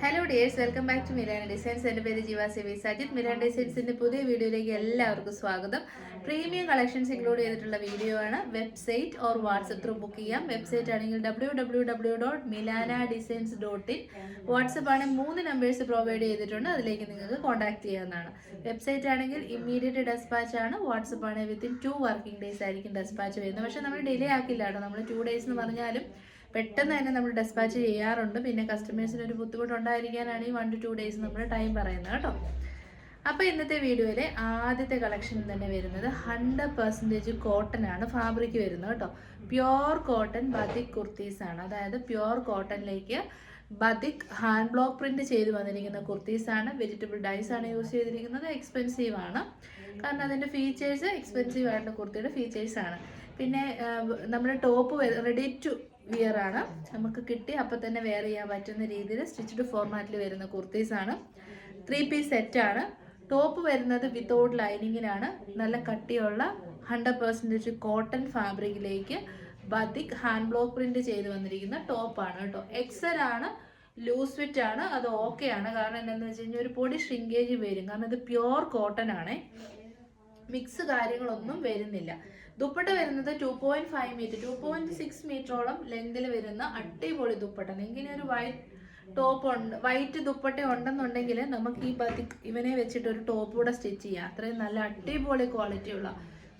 Hello dears welcome back to Milana designs എന്റെ പേര് ജീവ സെവി. സജിത് മിരാന ഡിസൈൻസിന്റെ പുതിയ വീഡിയോയിലേക്ക് എല്ലാവർക്കും സ്വാഗതം. പ്രീമിയം കളക്ഷൻസ് ഇൻക്ലൂഡ് ചെയ്തിട്ടുള്ള വീഡിയോ ആണ്. Website or WhatsApp through book ചെയ്യാം. വെബ്സൈറ്റ് ആണെങ്കിൽ W W W dot Milana designs dot in WhatsApp ആണെങ്കിൽ മൂന്ന് നമ്പേഴ്സ് പ്രൊവൈഡ് ചെയ്തിട്ടുണ്ട്. അതിലേക്ക് നിങ്ങൾക്ക് കോൺടാക്ട് ചെയ്യാവുന്നതാണ്. വെബ്സൈറ്റ് ആണെങ്കിൽ ഇമ്മീഡിയറ്റ് ഡെസ്പാച്ച് ആണ്. വാട്സപ്പ് ആണെങ്കിൽ വിത്തിൻ ടു വർക്കിംഗ് ഡേയ്സ് ആയിരിക്കും ഡെസ്പാച്ച് വരുന്നത്. പക്ഷേ നമ്മൾ ഡിലേ ആക്കില്ല കേട്ടോ. നമ്മൾ ടു ഡേയ്സ് എന്ന് പറഞ്ഞാലും പെട്ടെന്ന് തന്നെ നമ്മൾ ഡെസ്പാച്ച് ചെയ്യാറുണ്ട്. പിന്നെ കസ്റ്റമേഴ്സിന് ഒരു ബുദ്ധിമുട്ടുണ്ടായിരിക്കാനാണ് ഈ വൺ ടു ടു ഡേയ്സ് നമ്മൾ ടൈം പറയുന്നത് കേട്ടോ. അപ്പോൾ ഇന്നത്തെ വീഡിയോയിലെ ആദ്യത്തെ കളക്ഷൻ തന്നെ വരുന്നത് ഹൺഡ്രഡ് പെർസെന്റേജ് കോട്ടൺ ആണ് ഫാബ്രിക് വരുന്നത് കേട്ടോ. പ്യോർ കോട്ടൺ ബതിക് കുർത്തീസ് ആണ്. അതായത് പ്യോർ കോട്ടണിലേക്ക് ബതിക് ഹാൻഡ് ബ്ലോക്ക് പ്രിന്റ് ചെയ്ത് വന്നിരിക്കുന്ന കുർത്തീസ് ആണ്. വെജിറ്റബിൾ ഡൈസ് ആണ് യൂസ് ചെയ്തിരിക്കുന്നത്. എക്സ്പെൻസീവ് ആണ്. കാരണം അതിന്റെ ഫീച്ചേഴ്സ് എക്സ്പെൻസീവ് ആയിട്ടുള്ള കുർത്തിയുടെ ഫീച്ചേഴ്സ് ആണ്. പിന്നെ നമ്മുടെ ടോപ്പ് റെഡി ടു വിയർ ആണ്. നമുക്ക് കിട്ടി. അപ്പം തന്നെ വെയർ ചെയ്യാൻ പറ്റുന്ന രീതിയിൽ സ്റ്റിച്ച്ഡ് ഫോർമാറ്റിൽ വരുന്ന കുർത്തീസ് ആണ്. ത്രീ പീസ് സെറ്റ് ആണ്. ടോപ്പ് വരുന്നത് വിത്തൗട്ട് ലൈനിങ്ങിനാണ് നല്ല കട്ടിയുള്ള ഹൺഡ്രഡ് പെർസെന്റേജ് കോട്ടൺ ഫാബ്രിക്കിലേക്ക് ബതിക് ഹാൻഡ് ബ്ലോക്ക് പ്രിന്റ് ചെയ്ത് വന്നിരിക്കുന്ന ടോപ്പാണ് കേട്ടോ. എക്സൽ ആണ്. ലൂസ് ഫിറ്റ് ആണ്. അത് ഓക്കെ ആണ്. കാരണം എന്താണെന്ന് വെച്ച് കഴിഞ്ഞാൽ ഒരു പൊടി ഷ്രിങ്കേജ് വരും. കാരണം ഇത് പ്യുവർ കോട്ടൺ ആണേ. മിക്സ് കാര്യങ്ങളൊന്നും വരുന്നില്ല. ദുപ്പട്ട വരുന്നത് two point five metre two point six മീറ്ററോളം ലെങ്തിൽ വരുന്ന അടിപൊളി ദുപ്പട്ട. ഇങ്ങനെ ഒരു വൈറ്റ് ടോപ്പ് ഉണ്ട് വൈറ്റ് ദുപ്പട്ട ഉണ്ടെന്നുണ്ടെങ്കിൽ നമുക്ക് ഈ പതി ഇവനെ വെച്ചിട്ട് ഒരു ടോപ്പ് കൂടെ സ്റ്റിച്ച് ചെയ്യാം. അത്രയും നല്ല അടിപൊളി ക്വാളിറ്റി ഉള്ള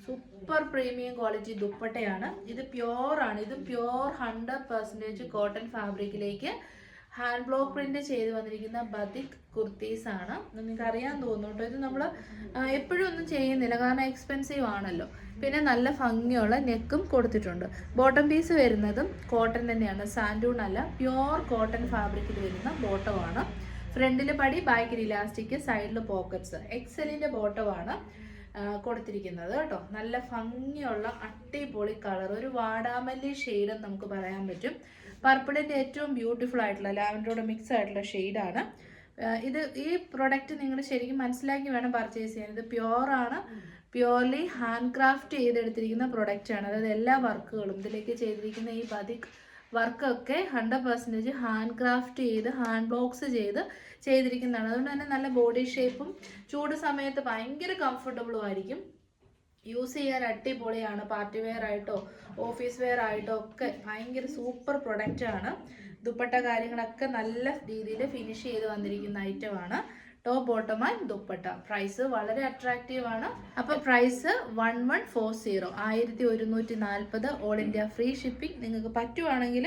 സൂപ്പർ പ്രീമിയം ക്വാളിറ്റി ദുപ്പട്ടയാണ്. ഇത് പ്യോറാണ് ഇത് പ്യോർ ഹൺഡ്രഡ് പെർസെന്റേജ് കോട്ടൺ ഫാബ്രിക്കിലേക്ക് ഹാൻഡ് ബ്ലോക്ക് പ്രിന്റ് ചെയ്ത് വന്നിരിക്കുന്ന ബതിക് കുർത്തീസ് ആണ് നിങ്ങൾക്ക് അറിയാൻ തോന്നുന്നുണ്ടോ? ഇത് നമ്മൾ എപ്പോഴും ഒന്നും ചെയ്യുന്നില്ല. കാരണം എക്സ്പെൻസീവ് ആണല്ലോ. പിന്നെ നല്ല ഭംഗിയുള്ള നെക്കും കൊടുത്തിട്ടുണ്ട്. ബോട്ടം പീസ് വരുന്നതും കോട്ടൺ തന്നെയാണ്. സാൻഡൂൺ അല്ല പ്യോർ കോട്ടൺ ഫാബ്രിക്കിൽ വരുന്ന ബോട്ടമാണ്. ഫ്രണ്ടിൽ പടി ബാക്കിൽ ഇലാസ്റ്റിക് സൈഡിൽ പോക്കറ്റ്സ്. എക്സലിന്റെ ബോട്ടമാണ് കൊടുത്തിരിക്കുന്നത് കേട്ടോ. നല്ല ഭംഗിയുള്ള അട്ടിപൊളി കളർ. ഒരു വാടാമല്ലി ഷെയ്ഡ് നമുക്ക് പറയാൻ പറ്റും. പർപ്പിളിന്റെ ഏറ്റവും ബ്യൂട്ടിഫുൾ ആയിട്ടുള്ള ലാവൻഡറോടെ മിക്സ് ആയിട്ടുള്ള ഷെയ്ഡാണ് ഇത് ഈ പ്രൊഡക്റ്റ് നിങ്ങൾ ശരിക്കും മനസ്സിലാക്കി വേണം പർച്ചേസ് ചെയ്യാൻ. ഇത് പ്യുവറാണ് പ്യുവർലി ഹാൻഡ് ക്രാഫ്റ്റ് ചെയ്തെടുത്തിരിക്കുന്ന പ്രൊഡക്റ്റാണ് അതായത് എല്ലാ വർക്കുകളും ഇതിലേക്ക് ചെയ്തിരിക്കുന്ന ഈ ബതിക് വർക്കൊക്കെ ഹൺഡ്രഡ് പെർസെന്റേജ് ഹാൻഡ് ക്രാഫ്റ്റ് ചെയ്ത് ഹാൻഡ് ബോക്സ് ചെയ്ത് ചെയ്തിരിക്കുന്നതാണ്. അതുകൊണ്ട് തന്നെ നല്ല ബോഡി ഷേപ്പും ചൂട് സമയത്ത് ഭയങ്കര കംഫർട്ടബിളും ആയിരിക്കും. യൂസ് ചെയ്യാൻ അടിപൊളിയാണ്. പാർട്ടി വെയർ ആയിട്ടോ ഓഫീസ് വെയർ ആയിട്ടോ ഒക്കെ ഭയങ്കര സൂപ്പർ പ്രൊഡക്റ്റ് ആണ്. ദുപ്പട്ട കാര്യങ്ങളൊക്കെ നല്ല രീതിയിൽ ഫിനിഷ് ചെയ്ത് വന്നിരിക്കുന്ന ഐറ്റമാണ് ടോപ്പ് ആൻഡ് ദുപ്പട്ട. പ്രൈസ് വളരെ അട്രാക്റ്റീവ് ആണ്. അപ്പൊ price one one four zero ആയിരത്തി ഒരുന്നൂറ്റി നാൽപ്പത് ഓൾ ഇന്ത്യ ഫ്രീ ഷിപ്പിംഗ് നിങ്ങൾക്ക് പറ്റുവാണെങ്കിൽ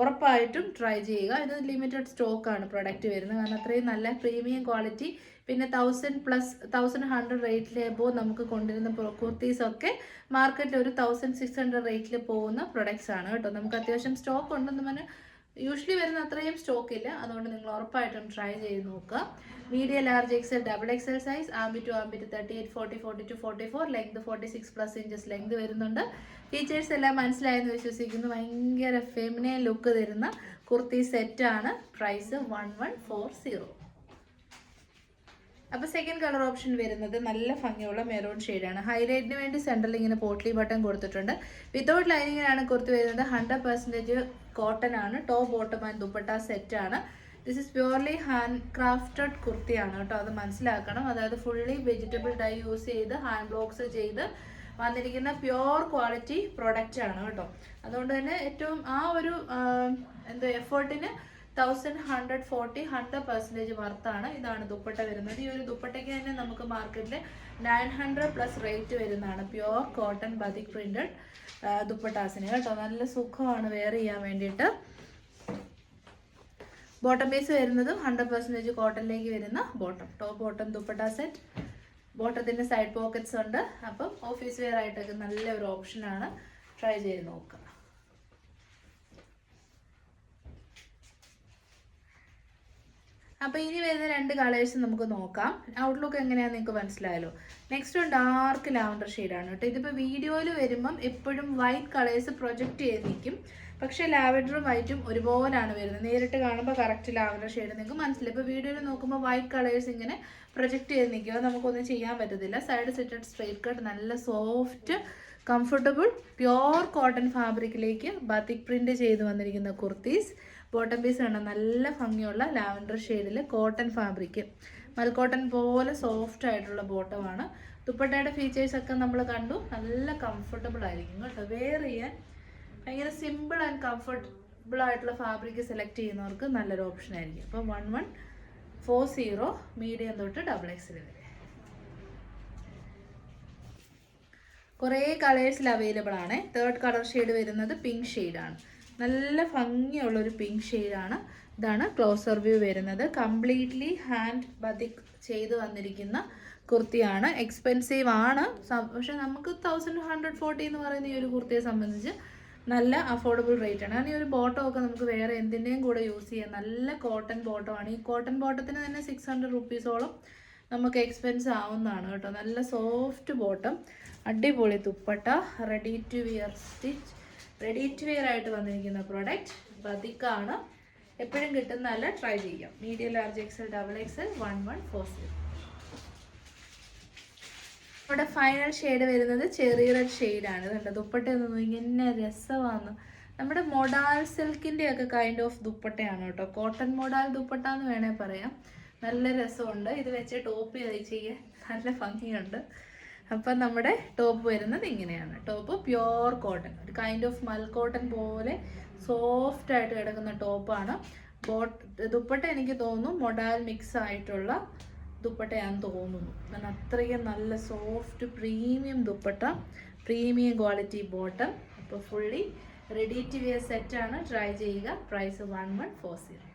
ഉറപ്പായിട്ടും ട്രൈ ചെയ്യുക. ഇത് ലിമിറ്റഡ് സ്റ്റോക്ക് ആണ് പ്രൊഡക്റ്റ് വരുന്നത്. കാരണം അത്രയും നല്ല പ്രീമിയം ക്വാളിറ്റി പിന്നെ തൗസൻഡ് പ്ലസ് തൗസൻഡ് ഹൺഡ്രഡ് റേറ്റിൽ എബോ നമുക്ക് കൊണ്ടുവരുന്ന കുർത്തീസൊക്കെ മാർക്കറ്റിൽ ഒരു തൗസൻഡ് സിക്സ് ഹൺഡ്രഡ് റേറ്റിൽ പോകുന്ന പ്രൊഡക്ട്സ് ആണ് കേട്ടോ. നമുക്ക് അത്യാവശ്യം സ്റ്റോക്ക് ഉണ്ടെന്ന് പറഞ്ഞാൽ യൂഷ്വലി വരുന്ന അത്രയും സ്റ്റോക്ക് ഇല്ല. അതുകൊണ്ട് നിങ്ങൾ ഉറപ്പായിട്ടും ട്രൈ ചെയ്ത് നോക്കുക. Medium large XL double XL size ആംബി to ആംബി to thirty eight forty forty two forty four length forty six plus inches length വരുന്നുണ്ട്. ഫീച്ചേഴ്സ് എല്ലാം മനസ്സിലായെന്ന് വിശ്വസിക്കുന്നു. ഭയങ്കര ഫെമിനെ ലുക്ക് തരുന്ന കുർത്തി സെറ്റാണ് price one one four zero അപ്പോൾ സെക്കൻഡ് കളർ ഓപ്ഷൻ വരുന്നത് നല്ല ഭംഗിയുള്ള മെറൂൺ ഷെയ്ഡാണ് ഹൈലൈറ്റിന് വേണ്ടി സെൻട്രൽ ഇങ്ങനെ പോട്ട്ലി ബട്ടൺ കൊടുത്തിട്ടുണ്ട്. വിത്തൗട്ട് ലൈനിങ്ങിനാണ് കുർത്തി വരുന്നത് ഹൺഡ്രഡ് പെർസെന്റേജ് കോട്ടൺ ആണ്. ടോപ്പ് ബോട്ടം ആൻഡ് ദുപ്പട്ട ആണ്. This is purely hand crafted കുർത്തിയാണ് കേട്ടോ. അത് മനസ്സിലാക്കണം. അതായത് ഫുള്ളി വെജിറ്റബിൾ ഡൈ യൂസ് ചെയ്ത് ഹാൻഡ് ബ്ലോക്സ് ചെയ്ത് വന്നിരിക്കുന്ന പ്യുവർ ക്വാളിറ്റി പ്രൊഡക്റ്റ് ആണ് കേട്ടോ. അതുകൊണ്ട് തന്നെ ഏറ്റവും ആ ഒരു എന്തോ എഫേർട്ടിന് thousand hundred forty hundred percentage വർത്താണ് ഇതാണ് ദുപ്പട്ട വരുന്നത്. ഈ ഒരു ദുപ്പട്ടയ്ക്ക് തന്നെ നമുക്ക് മാർക്കറ്റിൽ നയൻ ഹൺഡ്രഡ് പ്ലസ് റേറ്റ് വരുന്നതാണ്. പ്യുവർ കോട്ടൺ ബതിക് പ്രിന്റഡ് ദുപ്പട്ടാസിന്. കേട്ടോ നല്ല സുഖമാണ് വെയർ ചെയ്യാൻ വേണ്ടിയിട്ട്. ബോട്ടം പീസ് വരുന്നതും ഹൺഡ്രഡ് പെർസെന്റേജ് കോട്ടണിലേക്ക് വരുന്ന bottom top bottom dupatta set ബോട്ടത്തിന്റെ side pockets ഉണ്ട്. അപ്പം ഓഫീസ് വെയർ ആയിട്ടൊക്കെ നല്ല ഒരു ഓപ്ഷനാണ് ട്രൈ ചെയ്ത് നോക്കുക. അപ്പോൾ ഇനി വരുന്ന രണ്ട് കളേഴ്സ് നമുക്ക് നോക്കാം. ഔട്ട്ലുക്ക് എങ്ങനെയാണെന്ന് നിങ്ങൾക്ക് മനസ്സിലായല്ലോ. നെക്സ്റ്റ് ഡാർക്ക് ലാവണ്ടർ ഷെയ്ഡാണ് കേട്ടോ. ഇതിപ്പോൾ വീഡിയോയിൽ വരുമ്പം എപ്പോഴും വൈറ്റ് കളേഴ്സ് പ്രൊജക്റ്റ് ചെയ്ത് നിൽക്കും പക്ഷേ ലാവൻഡറും വൈറ്റും ഒരുപോലാണ് വരുന്നത്. നേരിട്ട് കാണുമ്പോൾ കറക്റ്റ് ലാവൻഡർ ഷെയ്ഡ് നിങ്ങൾക്ക് മനസ്സിലായി. ഇപ്പോൾ വീഡിയോയിൽ നോക്കുമ്പോൾ വൈറ്റ് കളേഴ്സ് ഇങ്ങനെ പ്രൊജക്റ്റ് ചെയ്ത് നിൽക്കുക നമുക്കൊന്നും ചെയ്യാൻ പറ്റത്തില്ല. സൈഡ് സെറ്റഡ് സ്ട്രൈറ്റ് കട്ട് നല്ല സോഫ്റ്റ് കംഫർട്ടബിൾ പ്യോർ കോട്ടൺ ഫാബ്രിക്കിലേക്ക് ബാത്തിക് പ്രിന്റ് ചെയ്ത് വന്നിരിക്കുന്ന കുർത്തീസ്. ബോട്ടം പീസ് വേണം നല്ല ഭംഗിയുള്ള ലാവൻഡർ ഷെയ്ഡിൽ കോട്ടൺ ഫാബ്രിക്. മൽക്കോട്ടൺ പോലെ സോഫ്റ്റ് ആയിട്ടുള്ള ബോട്ടമാണ്. ദുപ്പട്ടയുടെ ഫീച്ചേഴ്സ് ഒക്കെ നമ്മൾ കണ്ടു. നല്ല കംഫർട്ടബിൾ ആയിരിക്കും കേട്ടോ. വെയർ ചെയ്യാൻ ഭയങ്കര സിമ്പിൾ ആൻഡ് കംഫർട്ടബിൾ ആയിട്ടുള്ള ഫാബ്രിക് സെലക്ട് ചെയ്യുന്നവർക്ക് നല്ലൊരു ഓപ്ഷൻ ആയിരിക്കും. അപ്പം one one four zero medium തൊട്ട് ഡബിൾ എക്സിൽ വരെ. കുറേ കളേഴ്സിൽ അവൈലബിൾ ആണ്. തേർഡ് കളർ ഷെയ്ഡ് വരുന്നത് പിങ്ക് ഷെയ്ഡാണ് നല്ല ഭംഗിയുള്ള ഒരു പിങ്ക് ഷെയ്ഡാണ് ഇതാണ് ക്ലോസർ വ്യൂ വരുന്നത്. കംപ്ലീറ്റ്ലി ഹാൻഡ് ബതിക് ചെയ്ത് വന്നിരിക്കുന്ന കുർത്തിയാണ്. എക്സ്പെൻസീവ് ആണ്. പക്ഷെ നമുക്ക് തൗസൻഡ് ഹൺഡ്രഡ് ഫോർട്ടി എന്ന് പറയുന്ന ഈ ഒരു കുർത്തിയെ സംബന്ധിച്ച് നല്ല അഫോർഡബിൾ റേറ്റ് ആണ്. കാരണം ഈ ഒരു ബോട്ടം ഒക്കെ നമുക്ക് വേറെ എന്തിന്റെയും കൂടെ യൂസ് ചെയ്യാം. നല്ല കോട്ടൺ ബോട്ടമാണ് ഈ കോട്ടൺ ബോട്ടത്തിന് തന്നെ സിക്സ് ഹൺഡ്രഡ് റുപ്പീസോളം നമുക്ക് എക്സ്പെൻസ് ആവുന്നതാണ് കേട്ടോ. നല്ല സോഫ്റ്റ് ബോട്ടം അടിപൊളി dupatta ready to wear stitch ready to wear ആയിട്ട് വന്നിരിക്കുന്ന പ്രോഡക്റ്റ് ബതിക്കാണ് എപ്പോഴും കിട്ടുന്നതല്ല ട്രൈ ചെയ്യാം. Medium large XL double XL one one four zero ഇവിടെ ഫൈനൽ ഷെയ്ഡ് വരുന്നത് ചെറിയ റെഡ് ഷെയ്ഡാണ് കണ്ടത് ദുപ്പട്ട നോക്കി. ഇങ്ങനെ രസമാണ്. നമ്മുടെ മൊഡാൽ സിൽക്കിന്റെ ഒക്കെ കൈൻഡ് ഓഫ് ദുപ്പട്ടയാണ് കേട്ടോ. കോട്ടൺ മൊഡാൽ ദുപ്പട്ട എന്ന് വേണേൽ പറയാം. നല്ല രസമുണ്ട്. ഇത് വെച്ച് ടോപ്പ് ചെയ്ത് നല്ല ഭംഗിയുണ്ട്. അപ്പം നമ്മുടെ ടോപ്പ് വരുന്നത് ഇങ്ങനെയാണ്. Top pure cotton. ഒരു കൈൻഡ് ഓഫ് മൽ കോട്ടൺ പോലെ സോഫ്റ്റ് ആയിട്ട് കിടക്കുന്ന ടോപ്പാണ് ബോട്ട് ദുപ്പട്ട എനിക്ക് തോന്നുന്നു മൊഡാൽ മിക്സ് ആയിട്ടുള്ള ദുപ്പട്ടയാണെന്ന് തോന്നുന്നു. കാരണം അത്രയും നല്ല soft premium dupatta premium quality bottom അപ്പോൾ ഫുള്ളി റെഡി ടു വിയർ സെറ്റാണ് ട്രൈ ചെയ്യുക. Price one one four zero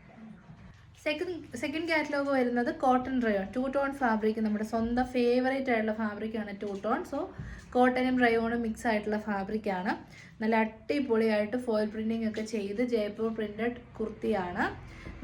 second second catalogue വരുന്നത് cotton rayon two tone fabric നമ്മുടെ സ്വന്തം ഫേവറേറ്റ് ആയിട്ടുള്ള ഫാബ്രിക്കാണ് ടു ടോൺ സോ കോട്ടനും റയോണും മിക്സ് ആയിട്ടുള്ള ഫാബ്രിക്കാണ് നല്ല അടിപൊളിയായിട്ട് ഫോയിൽ പ്രിന്റിംഗ് ഒക്കെ ചെയ്ത് ജയ്പൂർ പ്രിന്റഡ് കുർത്തിയാണ്.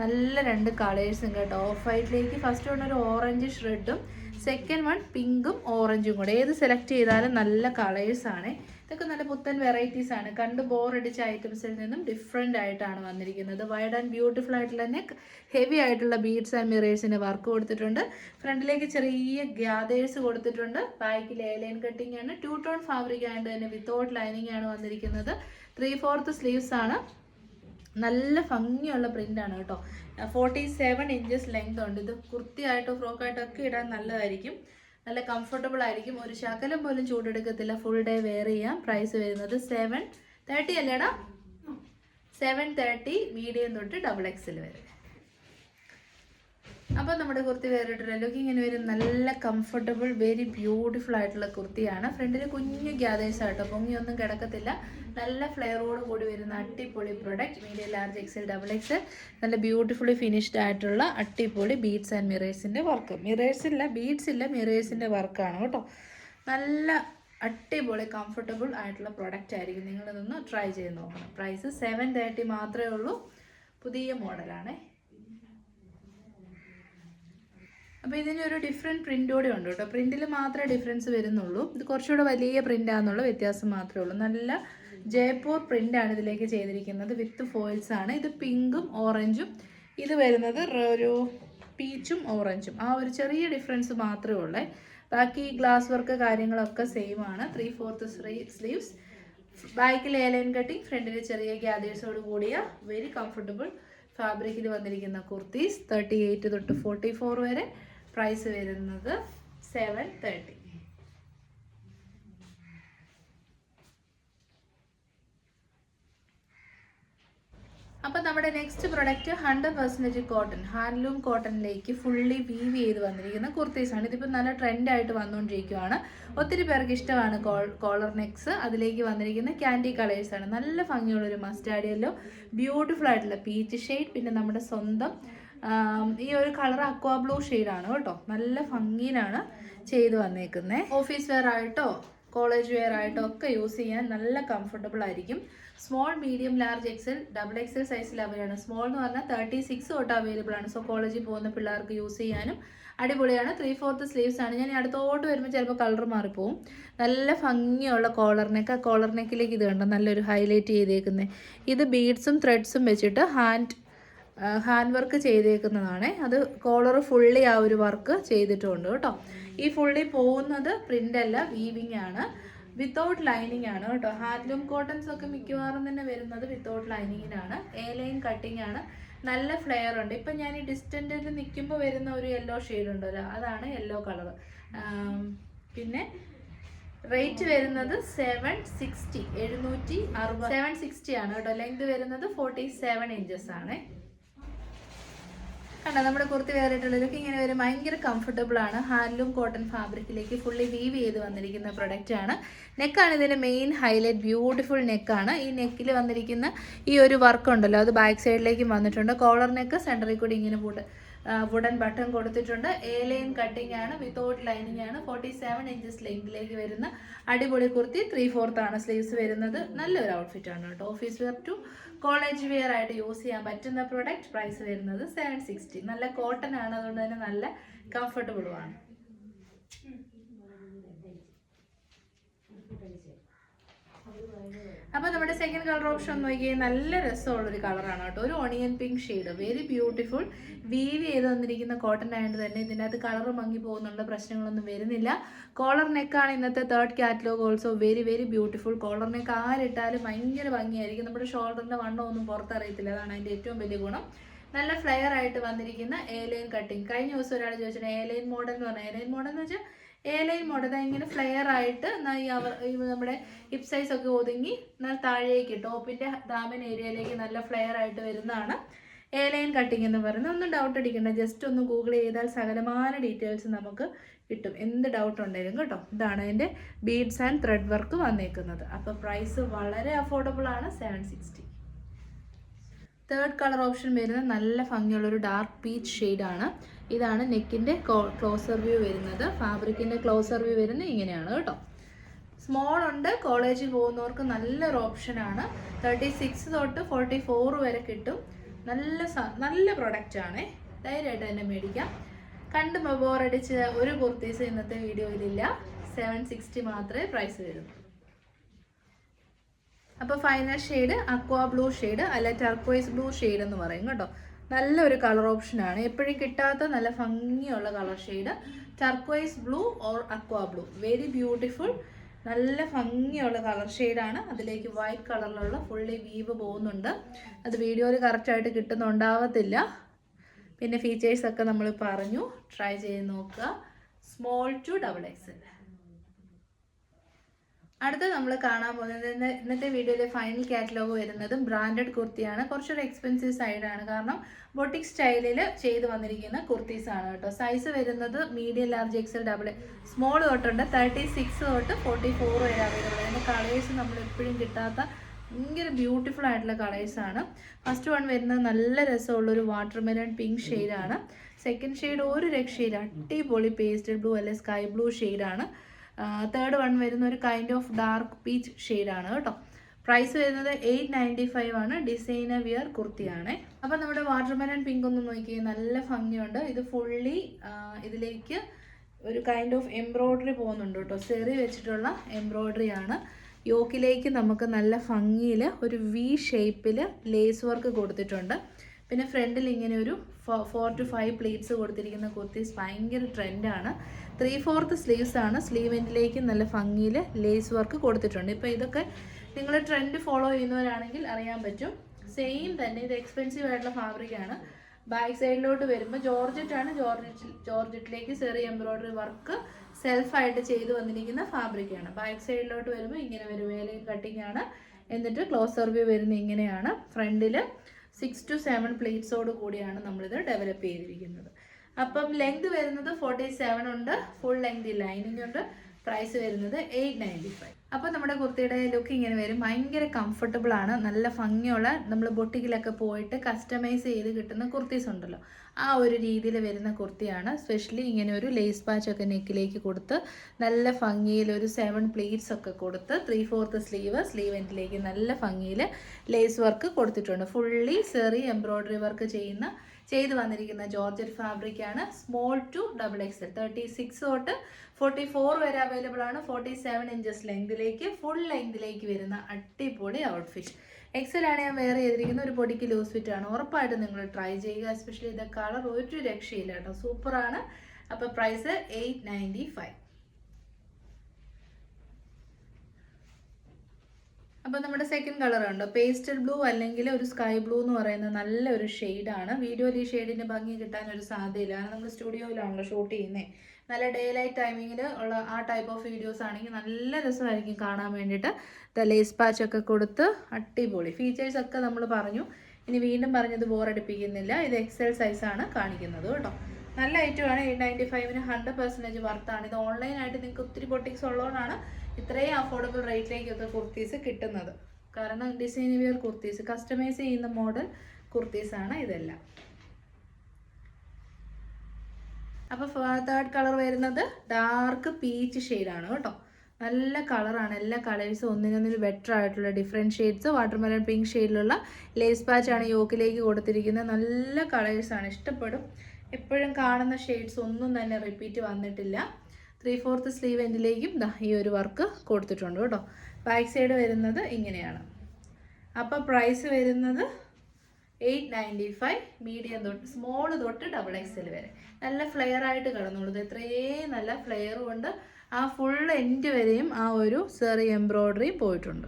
നല്ല രണ്ട് കളേഴ്സും കേട്ടോ. ഓഫ് വൈറ്റിലേക്ക് ഫസ്റ്റ് വൺ ഒരു ഓറഞ്ച് ഷ്രെഡും സെക്കൻഡ് വൺ പിങ്കും ഓറഞ്ചും കൂടെ. ഏത് സെലക്ട് ചെയ്താലും നല്ല കളേഴ്സാണ് ഇതൊക്കെ നല്ല പുത്തൻ വെറൈറ്റീസ് ആണ്. കണ്ട് ബോറടിച്ച ഐറ്റംസിൽ നിന്നും ഡിഫറെന്റ് ആയിട്ടാണ് വന്നിരിക്കുന്നത്. വൈഡ് ആൻഡ് ബ്യൂട്ടിഫുൾ ആയിട്ടുള്ള നെക്ക് ഹെവി ആയിട്ടുള്ള ബീഡ്സ് ആൻഡ് മിറേഴ്സിന് വർക്ക് കൊടുത്തിട്ടുണ്ട്. ഫ്രണ്ടിലേക്ക് ചെറിയ ഗ്യാദേഴ്സ് കൊടുത്തിട്ടുണ്ട്. ബാക്കിൽ ലൈൻ കട്ടിംഗ് ആണ്. ടു ടോൺ ഫാബ്രിക് ആയതുകൊണ്ട് തന്നെ വിത്തൗട്ട് ലൈനിങ് ആണ് വന്നിരിക്കുന്നത്. ത്രീ ഫോർത്ത് സ്ലീവ്സ് ആണ്. നല്ല ഭംഗിയുള്ള ആണ് കേട്ടോ. ഫോർട്ടി സെവൻ ഇഞ്ചസ് ലെങ്ത് ഉണ്ട്. ഇത് കുർത്തിയായിട്ടോ ഫ്രോക്കായിട്ടോ ഒക്കെ ഇടാൻ നല്ലതായിരിക്കും. നല്ല കംഫർട്ടബിൾ ആയിരിക്കും. ഒരു ശകലം പോലും ചൂടെടുക്കത്തില്ല. ഫുൾ ഡേ വെയർ ചെയ്യാം. പ്രൈസ് വരുന്നത് സെവൻ തേർട്ടി അല്ലേടാ? സെവൻ തേർട്ടി മീഡിയം തൊട്ട് ഡബിൾ എക്സിൽ വരെ. അപ്പോൾ നമ്മുടെ കുർത്തി വേറിട്ടില്ല. ലുക്ക് ഇങ്ങനെ വരും നല്ല കംഫർട്ടബിൾ വെരി ബ്യൂട്ടിഫുൾ ആയിട്ടുള്ള കുർത്തിയാണ്. ഫ്രണ്ടിൽ കുഞ്ഞു ഗ്യാദേഴ്സ് ആട്ടോ. പൊങ്ങിയൊന്നും കിടക്കത്തില്ല. നല്ല ഫ്ലെയറോട് കൂടി വരുന്ന അട്ടിപ്പൊളി product medium large XL double X നല്ല ബ്യൂട്ടിഫുള്ളി ഫിനിഷ്ഡ് ആയിട്ടുള്ള അട്ടിപ്പൊളി ബീഡ്സ് ആൻഡ് മിറേഴ്സിന്റെ വർക്ക് മിറേഴ്സ് ഇല്ല ബീഡ്സ് ഇല്ല മിറേഴ്സിന്റെ വർക്കാണ് കേട്ടോ. നല്ല അട്ടിപൊളി കംഫർട്ടബിൾ ആയിട്ടുള്ള പ്രൊഡക്റ്റ് ആയിരിക്കും. നിങ്ങളിതൊന്ന് ട്രൈ ചെയ്ത് നോക്കണം. പ്രൈസ് സെവൻ തേർട്ടി മാത്രമേ ഉള്ളൂ. പുതിയ മോഡലാണേ അപ്പോൾ ഇതിനൊരു ഡിഫറെന്റ് പ്രിന്റോടെ ഉണ്ട് കേട്ടോ. പ്രിന്റിൽ മാത്രമേ ഡിഫറൻസ് വരുന്നുള്ളൂ. ഇത് കുറച്ചുകൂടെ വലിയ പ്രിന്റ് ആണെന്നുള്ള വ്യത്യാസം മാത്രമേ ഉള്ളൂ. നല്ല ജയ്പൂർ പ്രിന്റാണ് ഇതിലേക്ക് ചെയ്തിരിക്കുന്നത്. വിത്ത് ഫോയിൽസ് ആണ്. ഇത് പിങ്കും ഓറഞ്ചും ഇത് വരുന്നത് ഒരു പീച്ചും ഓറഞ്ചും ആ ഒരു ചെറിയ ഡിഫറൻസ് മാത്രമേ ഉള്ളേ. ബാക്കി ഗ്ലാസ് വർക്ക് കാര്യങ്ങളൊക്കെ സെയിം ആണ്. ത്രീ ഫോർത്ത് സ്ലീവ്സ് ബാക്കിൽ ഏലൈൻ കട്ടിങ് ഫ്രണ്ടിൽ ചെറിയ ഗ്യാദേഴ്സോട് കൂടിയ വെരി കംഫർട്ടബിൾ ഫാബ്രിക്കിൽ വന്നിരിക്കുന്ന കുർത്തീസ്. തേർട്ടി എയ്റ്റ് തൊട്ട് ഫോർട്ടി ഫോർ വരെ. പ്രൈസ് വരുന്നത് സെവൻ തേർട്ടി അപ്പം നമ്മുടെ next product hundred percentage cotton handloom കോട്ടണിലേക്ക് fully weave ചെയ്ത് വന്നിരിക്കുന്ന കുർത്തീസാണ് ഇതിപ്പോൾ നല്ല ട്രെൻഡായിട്ട് വന്നുകൊണ്ടിരിക്കുകയാണ് ഒത്തിരി പേർക്ക് ഇഷ്ടമാണ് കോളർ നെക്സ് അതിലേക്ക് വന്നിരിക്കുന്ന ക്യാൻഡി കളേഴ്സാണ് നല്ല ഭംഗിയുള്ളൊരു മസ്റ്റാഡിയല്ലോ ബ്യൂട്ടിഫുൾ ആയിട്ടുള്ള പീച്ച് ഷെയ്ഡ് പിന്നെ നമ്മുടെ സ്വന്തം ഈ ഒരു കളർ അക്വാ ബ്ലൂ ഷെയ്ഡാണ് കേട്ടോ. നല്ല ഭംഗിയിലാണ് ചെയ്തു വന്നേക്കുന്നത് ഓഫീസ് വെയർ ആയിട്ടോ കോളേജ് വെയർ ആയിട്ടോ ഒക്കെ യൂസ് ചെയ്യാൻ നല്ല കംഫർട്ടബിൾ ആയിരിക്കും. Small medium large XL double XL സൈസിൽ ആണ്. സ്മോൾ എന്ന് പറഞ്ഞാൽ തേർട്ടി സിക്സ് തൊട്ട് അവൈലബിൾ ആണ്. സോ കോളേജിൽ പോകുന്ന പിള്ളേർക്ക് യൂസ് ചെയ്യാനും അടിപൊളിയാണ്. ത്രീ ഫോർത്ത് സ്ലീവ്സ് ആണ്. ഞാൻ അടുത്തോട്ട് വരുമ്പോൾ ചിലപ്പോൾ കളർ മാറിപ്പോവും. നല്ല ഭംഗിയുള്ള കോളർ നെക്ക് കോളർ നെക്കിലേക്ക് ഇത് കണ്ടോ? നല്ലൊരു ഹൈലൈറ്റ് ചെയ്തേക്കുന്നത് ഇത് ബീഡ്സും ത്രെഡ്സും വെച്ചിട്ട് ഹാൻഡ് ഹാൻഡ് വർക്ക് ചെയ്തേക്കുന്നതാണ്. അത് കോളർ ഫുള്ളി ആ ഒരു വർക്ക് ചെയ്തിട്ടുണ്ട് കേട്ടോ. ഈ ഫുള്ളി പോകുന്നത് പ്രിന്റ് അല്ല വീവിങ് ആണ്. വിത്തൗട്ട് ലൈനിങ് ആണ് കേട്ടോ. ഹാൻഡ്ലൂം കോട്ടൺസ് ഒക്കെ മിക്കവാറും തന്നെ വരുന്നത് വിത്തൗട്ട് ലൈനിങ്ങിനാണ് എ ലൈൻ കട്ടിങ് ആണ്. നല്ല ഫ്ലെയർ ഉണ്ട്. ഇപ്പം ഞാൻ ഈ ഡിസ്റ്റന്റിൽ നിൽക്കുമ്പോൾ വരുന്ന ഒരു യെല്ലോ ഷെയ്ഡ് ഉണ്ടല്ലോ അതാണ് യെല്ലോ കളർ പിന്നെ റേറ്റ് വരുന്നത് സെവൻ സിക്സ്റ്റി എഴുന്നൂറ്റി അറുപത് സെവൻ സിക്സ്റ്റി ആണ് കേട്ടോ. ലെങ്ത് വരുന്നത് ഫോർട്ടി സെവൻ ഇഞ്ചസ് ആണ്. കണ്ടോ നമ്മുടെ കുർത്തി വേറിട്ടുള്ളതൊക്കെ ഇങ്ങനെ വരും. ഭയങ്കര കംഫർട്ടബിൾ ആണ്. ഹാൻഡ്ലൂം കോട്ടൺ ഫാബ്രിക്കിലേക്ക് ഫുള്ളി വീവ് ചെയ്ത് വന്നിരിക്കുന്ന പ്രൊഡക്റ്റ് ആണ്. നെക്കാണ് ഇതിന്റെ മെയിൻ ഹൈലൈറ്റ് ബ്യൂട്ടിഫുൾ നെക്കാണ് ഈ നെക്കിൽ വന്നിരിക്കുന്ന ഈ ഒരു വർക്ക് ഉണ്ടല്ലോ അത് ബാക്ക് സൈഡിലേക്കും വന്നിട്ടുണ്ട്. കോളർ നെക്ക് സെന്ററിൽ കൂടി ഇങ്ങനെ പോട്ട് വുഡൻ ബട്ടൺ കൊടുത്തിട്ടുണ്ട്. എ ലൈൻ കട്ടിംഗ് ആണ് വിത്തൗട്ട് ലൈനിങ് ആണ്. ഫോർട്ടി സെവൻ ഇഞ്ചസ് ലെങ്കിലേക്ക് വരുന്ന അടിപൊളി കുർത്തി ത്രീ ഫോർത്ത് ആണ് സ്ലീവ്സ് വരുന്നത്. നല്ലൊരു ഔട്ട്ഫിറ്റ് ആണ് കേട്ടോ. Office wear to college wear ആയിട്ട് യൂസ് ചെയ്യാൻ പറ്റുന്ന പ്രൊഡക്റ്റ് പ്രൈസ് വരുന്നത് സെവൻ സിക്സ്റ്റി നല്ല കോട്ടൺ ആണ് അതുകൊണ്ട് തന്നെ നല്ല കംഫർട്ടബിളും അപ്പോൾ നമ്മുടെ സെക്കൻഡ് കളർ ഓപ്ഷൻ നോക്കിയാൽ നല്ല രസമുള്ളൊരു കളറാണ് കേട്ടോ. ഒരു onion pink shade very beautiful weave ചെയ്ത് വന്നിരിക്കുന്ന കോട്ടൺ ആയതുകൊണ്ട് തന്നെ ഇതിനകത്ത് കളർ മങ്ങി പോകുന്നുള്ള പ്രശ്നങ്ങളൊന്നും വരുന്നില്ല. കോളർ നെക്കാണ് ഇന്നത്തെ third catalogue also very very beautiful collar neck ആരിട്ടാലും ഭയങ്കര ഭംഗിയായിരിക്കും. നമ്മുടെ ഷോൾഡറിന്റെ വണ്ണം ഒന്നും പുറത്തറിയത്തില്ല. അതാണ് അതിന്റെ ഏറ്റവും വലിയ ഗുണം. നല്ല ഫ്ലെയർ ആയിട്ട് വന്നിരിക്കുന്ന എ ലൈൻ കട്ടിങ് കഴിഞ്ഞ ദിവസം ഒരാൾ ചോദിച്ചിട്ടുണ്ട് എ ലൈൻ മോഡൽ എന്ന് പറഞ്ഞാൽ എ ലൈൻ മോഡൽ എന്ന് വെച്ചാൽ എ മുടത ഇങ്ങനെ ഫ്ലെയർ ആയിട്ട് എന്നാൽ ഈ അവർ നമ്മുടെ ഹിപ് സൈസ് ഒക്കെ ഒതുങ്ങി എന്നാൽ താഴേക്ക് ടോപ്പിന്റെ ദാമൻ ഏരിയയിലേക്ക് നല്ല ഫ്ലെയർ ആയിട്ട് വരുന്നതാണ്. ഏലൈൻ ലൈൻ കട്ടിങ് എന്ന് പറയുന്നത്. ഒന്നും ഡൗട്ട് അടിക്കണ്ട. ജസ്റ്റ് ഒന്ന് ഗൂഗിൾ ചെയ്താൽ സകലമായ ഡീറ്റെയിൽസ് നമുക്ക് കിട്ടും. എന്ത് ഡൗട്ട് ഉണ്ടെങ്കിലും കേട്ടോ. ഇതാണ് അതിന്റെ ബീഡ്സ് ആൻഡ് ത്രെഡ് വർക്ക് വന്നേക്കുന്നത്. അപ്പോൾ പ്രൈസ് വളരെ അഫോർഡബിൾ ആണ്. Seven sixty third colour option വരുന്നത് നല്ല ഭംഗിയുള്ളൊരു ഡാർക്ക് പീച്ച് ഷെയ്ഡാണ് ഇതാണ് നെക്കിന്റെ ക്ലോസർ വ്യൂ വരുന്നത്. ഫാബ്രിക്കിന്റെ ക്ലോസർ വ്യൂ വരുന്നത് ഇങ്ങനെയാണ് കേട്ടോ. സ്മോൾ ഉണ്ട്. കോളേജിൽ പോകുന്നവർക്ക് നല്ലൊരു ഓപ്ഷനാണ് തേർട്ടി സിക്സ് തൊട്ട് ഫോർട്ടി ഫോർ വരെ കിട്ടും. നല്ല നല്ല പ്രൊഡക്റ്റ് ആണ്. ധൈര്യമായിട്ട് തന്നെ മേടിക്കാം. കണ്ട് ബോറടിച്ച് ഒരു കുർത്തീസ് ഇന്നത്തെ വീഡിയോയിലില്ല. സെവൻ സിക്സ്റ്റി മാത്രമേ പ്രൈസ് വരുന്നു അപ്പോൾ final shade aqua blue shade അല്ല ടർക്വൈസ് ബ്ലൂ ഷെയ്ഡ് എന്ന് പറയും കേട്ടോ. നല്ലൊരു കളർ ഓപ്ഷനാണ്. എപ്പോഴും കിട്ടാത്ത നല്ല ഭംഗിയുള്ള colour shade. Turquoise blue or aqua blue very beautiful നല്ല ഭംഗിയുള്ള കളർ ഷെയ്ഡാണ്. അതിലേക്ക് വൈറ്റ് കളറിലുള്ള ഫുള്ളി വീവ് പോകുന്നുണ്ട്. അത് വീഡിയോയിൽ കറക്റ്റായിട്ട് കിട്ടുന്നുണ്ടാവത്തില്ല. പിന്നെ ഫീച്ചേഴ്സൊക്കെ നമ്മൾ പറഞ്ഞു. ട്രൈ ചെയ്ത് നോക്കുക. സ്മോൾ ടു ഡബിൾ എക്സ് അടുത്ത നമ്മൾ കാണാൻ പോകുന്നത് ഇന്നത്തെ വീഡിയോയിലെ ഫൈനൽ കാറ്റലോഗ് വരുന്നതും ബ്രാൻഡഡ് കുർത്തിയാണ്. കുറച്ചൊരു എക്സ്പെൻസീവ് സൈഡാണ് കാരണം ബൊട്ടിക് സ്റ്റൈലിൽ ചെയ്തു വന്നിരിക്കുന്ന കുർത്തീസ് ആണ് കേട്ടോ. സൈസ് വരുന്നത് medium large XL double small തൊട്ടുണ്ട്. Thirty six തൊട്ട് ഫോർട്ടി ഫോർ വരെ അവൈലബിൾ അതിന്റെ കളേഴ്സ് നമ്മൾ എപ്പോഴും കിട്ടാത്ത ഭയങ്കര ബ്യൂട്ടിഫുൾ ആയിട്ടുള്ള കളേഴ്സ് ആണ്. ഫസ്റ്റ് വൺ വരുന്നത് നല്ല രസമുള്ള ഒരു വാട്ടർ മെലൺ പിങ്ക് ഷെയ്ഡാണ് സെക്കൻഡ് ഷെയ്ഡ് ഒരു രക്ഷയില്ല. അടിപൊളി പേസ്റ്റഡ് ബ്ലൂ അല്ലെ സ്കൈ ബ്ലൂ ഷെയ്ഡാണ് തേർഡ് വൺ വരുന്ന ഒരു കൈൻഡ് ഓഫ് ഡാർക്ക് പീച്ച് ഷെയ്ഡാണ് കേട്ടോ. പ്രൈസ് വരുന്നത് എയ്റ്റ് നയന്റി ഫൈവ് ആണ്. ഡിസൈനർ വിയർ കുർത്തിയാണ്. അപ്പം നമ്മുടെ വാട്ടർമെലൺ പിങ്ക് ഒന്ന് നോക്കിയേ നല്ല ഭംഗിയുണ്ട്. ഇത് ഫുള്ളി ഇതിലേക്ക് ഒരു കൈൻഡ് ഓഫ് എംബ്രോയ്ഡറി പോകുന്നുണ്ട് കേട്ടോ. സെറി വെച്ചിട്ടുള്ള എംബ്രോയ്ഡറി ആണ്. യോക്കിലേക്ക് നമുക്ക് നല്ല ഭംഗിയിൽ ഒരു വി ഷേപ്പിൽ ലേസ് വർക്ക് കൊടുത്തിട്ടുണ്ട്. പിന്നെ ഫ്രണ്ടിൽ ഇങ്ങനെ ഒരു ഫോർ ടു ഫൈവ് പ്ലേറ്റ്സ് കൊടുത്തിരിക്കുന്ന കുർത്തീസ് ഭയങ്കര ട്രെൻഡാണ് ത്രീ ഫോർത്ത് സ്ലീവ്സ് ആണ്. സ്ലീവ് നല്ല ഭംഗിയിൽ ലേസ് വർക്ക് കൊടുത്തിട്ടുണ്ട്. ഇപ്പോൾ ഇതൊക്കെ നിങ്ങൾ ട്രെൻഡ് ഫോളോ ചെയ്യുന്നവരാണെങ്കിൽ അറിയാൻ പറ്റും. സെയിം തന്നെ ഇത് എക്സ്പെൻസീവ് ആയിട്ടുള്ള ഫാബ്രിക്കാണ് ബാക്ക് സൈഡിലോട്ട് വരുമ്പോൾ ജോർജറ്റ് ആണ്. ജോർജറ്റ് ജോർജറ്റിലേക്ക് ചെറിയ എംബ്രോയ്ഡറി വർക്ക് സെൽഫായിട്ട് ചെയ്തു വന്നിരിക്കുന്ന ഫാബ്രിക്കാണ് ബാക്ക് സൈഡിലോട്ട് വരുമ്പോൾ ഇങ്ങനെ ഒരു വേലയും കട്ടിങ് ആണ്. എന്നിട്ട് ക്ലോസ് വ്യൂ വരുന്ന ഇങ്ങനെയാണ്. ഫ്രണ്ടിൽ സിക്സ് ടു സെവൻ പ്ലേറ്റ്സോട് കൂടിയാണ് നമ്മളിത് ഡെവലപ്പ് ചെയ്തിരിക്കുന്നത്. അപ്പം ലെങ്ത് വരുന്നത് ഫോർട്ടി സെവൻ ഉണ്ട് ഫുൾ ലെങ്ത് ലൈനിങ് ഉണ്ട്. പ്രൈസ് വരുന്നത് എയ്റ്റ് നയന്റി ഫൈവ് അപ്പോൾ നമ്മുടെ കുർത്തിയുടെ ലുക്ക് ഇങ്ങനെ വരും. ഭയങ്കര കംഫർട്ടബിൾ ആണ്. നല്ല ഭംഗിയുള്ള നമ്മൾ ബൊട്ടിക്കിലൊക്കെ പോയിട്ട് കസ്റ്റമൈസ് ചെയ്ത് കിട്ടുന്ന കുർത്തീസ് ഉണ്ടല്ലോ. ആ ഒരു രീതിയിൽ വരുന്ന കുർത്തിയാണ്. സ്പെഷ്യലി ഇങ്ങനെ ഒരു ലേസ് പാച്ച് ഒക്കെ നെക്കിലേക്ക് കൊടുത്ത് നല്ല ഭംഗിയിൽ ഒരു സെവൻ പ്ലേറ്റ്സ് ഒക്കെ കൊടുത്ത് ത്രീ ഫോർത്ത് സ്ലീവ് സ്ലീവ് എൻഡിലേക്ക് നല്ല ഭംഗിയിൽ ലേസ് വർക്ക് കൊടുത്തിട്ടുണ്ട്. ഫുള്ളി സെറി എംബ്രോയ്ഡറി വർക്ക് ചെയ്യുന്ന ചെയ്തു വന്നിരിക്കുന്ന ജോർജറ്റ് ഫാബ്രിക് ആണ്. Small to double X thirty six തൊട്ട് ഫോർട്ടി ഫോർ വരെ അവൈലബിൾ ആണ്. ഫോർട്ടി സെവൻ ഇഞ്ചസ് ലെങ്തിലേക്ക് ഫുൾ ലെങ്തിലേക്ക് വരുന്ന അടിപൊളി ഔട്ട്ഫിറ്റ് എക്സൽ ആണ് ഞാൻ വേറെ ചെയ്തിരിക്കുന്ന ഒരു പൊടിക്ക് ലൂസ് ഫിറ്റ് ആണ്. ഉറപ്പായിട്ടും നിങ്ങൾ ട്രൈ ചെയ്യുക എസ്പെഷ്യലി ഇത് കളർ ഒരു രക്ഷയില്ല കേട്ടോ. സൂപ്പറാണ് അപ്പോൾ പ്രൈസ് എയ്റ്റ് നയന്റി ഫൈവ് അപ്പോൾ നമ്മുടെ സെക്കൻഡ് കളർ ഉണ്ട്? പേസ്റ്റൽ ബ്ലൂ അല്ലെങ്കിൽ ഒരു സ്കൈ ബ്ലൂ എന്ന് പറയുന്ന നല്ലൊരു ഷെയ്ഡാണ് വീഡിയോയിൽ ഈ ഷെയ്ഡിന്റെ ഭംഗി കിട്ടാൻ ഒരു സാധ്യതയില്ല. കാരണം നമ്മൾ സ്റ്റുഡിയോയിലാണല്ലോ ഷൂട്ട് ചെയ്യുന്നത് നല്ല ഡേ ലൈറ്റ് ടൈമിങ്ങിൽ ഉള്ള ആ ടൈപ്പ് ഓഫ് വീഡിയോസ് ആണെങ്കിൽ നല്ല രസമായിരിക്കും കാണാൻ വേണ്ടിയിട്ട്. ലേസ് പാച്ച് ഒക്കെ കൊടുത്ത് അടിപൊളി. ഫീച്ചേഴ്സ് ഒക്കെ നമ്മൾ പറഞ്ഞു. ഇനി വീണ്ടും പറഞ്ഞത് ബോറടിപ്പിക്കുന്നില്ല ഇത് എക്സൽ സൈസാണ് കാണിക്കുന്നത് കേട്ടോ. നല്ല ഐറ്റമാണ് എയ്റ്റ് നയന്റി ഫൈവിന് ഹൺഡ്രഡ് പെർസെന്റേജ് വർത്താണ് ഇത് ഓൺലൈനായിട്ട് നിങ്ങൾക്ക് ഒത്തിരി പൊട്ടിക്സ് ഉള്ളതുകൊണ്ടാണ് ഇത്രയും അഫോർഡബിൾ റേറ്റിലേക്കൊക്കെ കുർത്തീസ് കിട്ടുന്നത്. കാരണം ഡിസൈൻ വിയർ കുർത്തീസ് കസ്റ്റമൈസ് ചെയ്യുന്ന മോഡൽ കുർത്തീസാണ് ഇതെല്ലാം. അപ്പോൾ തേർഡ് കളർ വരുന്നത് ഡാർക്ക് പീച്ച് ഷെയ്ഡാണ് കേട്ടോ. നല്ല കളറാണ് എല്ലാ കളേഴ്സും ഒന്നിനൊന്നിന് ബെറ്റർ ആയിട്ടുള്ള ഡിഫറെന്റ് ഷെയ്ഡ്സ് വാട്ടർമെലൺ പിങ്ക് ഷെയ്ഡിലുള്ള ലേസ് പാച്ചാണ് യോക്കിലേക്ക് കൊടുത്തിരിക്കുന്നത്. നല്ല കളേഴ്സാണ് ഇഷ്ടപ്പെടും. എപ്പോഴും കാണുന്ന ഷെയ്ഡ്സ് ഒന്നും തന്നെ റിപ്പീറ്റ് വന്നിട്ടില്ല. ത്രീ ഫോർത്ത് സ്ലീവ് എൻഡിലേക്കും ഈ ഒരു വർക്ക് കൊടുത്തിട്ടുണ്ട് കേട്ടോ. ബാക്ക് സൈഡ് വരുന്നത് ഇങ്ങനെയാണ്. അപ്പോൾ പ്രൈസ് വരുന്നത് എയ്റ്റ് നയന്റി ഫൈവ് മീഡിയം തൊട്ട് സ്മോൾ തൊട്ട് ഡബിൾ എക്സൽ വരെ. നല്ല ഫ്ലെയർ ആയിട്ട് കിടന്നുള്ളൂ. ഇത് ഇത്രയും നല്ല ഫ്ലെയർ കൊണ്ട് ആ ഫുൾ എൻഡ് വരെയും ആ ഒരു സെറി എംബ്രോയ്ഡറി പോയിട്ടുണ്ട്.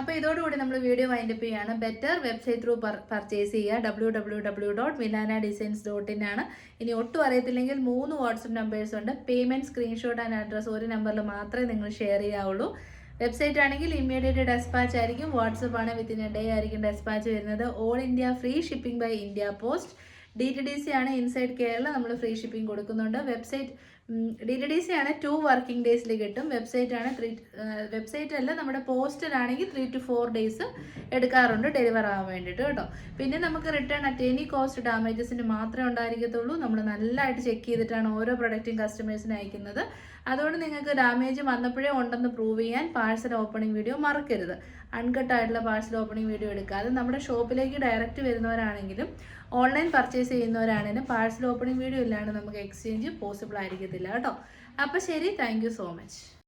അപ്പോൾ ഇതോടുകൂടി നമ്മൾ വീഡിയോ വൈൻഡപ്പ് ചെയ്യാണ്. ബെറ്റർ വെബ്സൈറ്റ് ത്രൂ പർച്ചേസ് ചെയ്യുക. W W W dot Milana designs dot in ആണ്. ഇനി ഒട്ടും അറിയത്തില്ലെങ്കിൽ മൂന്ന് വാട്സപ്പ് നമ്പേഴ്സ് ഉണ്ട്. പേയ്മെന്റ് സ്ക്രീൻഷോട്ട് ആൻഡ് അഡ്രസ്സ് ഒരു നമ്പറിൽ മാത്രമേ നിങ്ങൾ ഷെയർ ചെയ്യാവുള്ളൂ. വെബ്സൈറ്റ് ആണെങ്കിൽ ഇമ്മീഡിയറ്റ് ഡെസ്പാച്ച് ആയിരിക്കും. വാട്സപ്പ് ആണ് വിത്തിൻ എ ഡേ ആയിരിക്കും ഡെസ്പാച്ച് വരുന്നത്. All India free shipping by India post D T D C ആണ് ഇൻസൈഡ് കേരള നമ്മൾ ഫ്രീ ഷിപ്പിംഗ് കൊടുക്കുന്നുണ്ട്. Website D T D C ആണ് ടു വർക്കിംഗ് ഡേയ്സിൽ കിട്ടും. വെബ്സൈറ്റ് ആണ് ത്രീ വെബ്സൈറ്റ് അല്ല നമ്മുടെ പോസ്റ്റിലാണെങ്കിൽ ത്രീ ടു ഫോർ ഡേയ്സ് എടുക്കാറുണ്ട് ഡെലിവർ ആവാൻ വേണ്ടിയിട്ട് കേട്ടോ. പിന്നെ നമുക്ക് റിട്ടേൺ അറ്റ് എനി കോസ്റ്റ് ഡാമേജസിന് മാത്രമേ ഉണ്ടായിരിക്കത്തുള്ളൂ. നമ്മൾ നല്ലതായിട്ട് ചെക്ക് ചെയ്തിട്ടാണ് ഓരോ പ്രൊഡക്റ്റും കസ്റ്റമേഴ്സിന് അയക്കുന്നത്. അതുകൊണ്ട് നിങ്ങൾക്ക് ഡാമേജ് വന്നപ്പോഴേ ഉണ്ടെന്ന് പ്രൂവ് ചെയ്യാൻ പാഴ്സൽ ഓപ്പണിംഗ് വീഡിയോ മറക്കരുത്. അൺകട്ടായിട്ടുള്ള പാഴ്സൽ ഓപ്പണിംഗ് വീഡിയോ എടുക്കാതെ നമ്മുടെ ഷോപ്പിലേക്ക് ഡയറക്റ്റ് വരുന്നവരാണെങ്കിലും ഓൺലൈൻ പർച്ചേസ് ചെയ്യുന്നവരാണെങ്കിലും പാഴ്സൽ ഓപ്പണിംഗ് വീഡിയോ ഇല്ലാണ്ട് നമുക്ക് എക്സ്ചേഞ്ച് പോസിബിൾ ആയിരിക്കത്തില്ല കേട്ടോ. അപ്പോൾ ശരി താങ്ക് സോ മച്ച്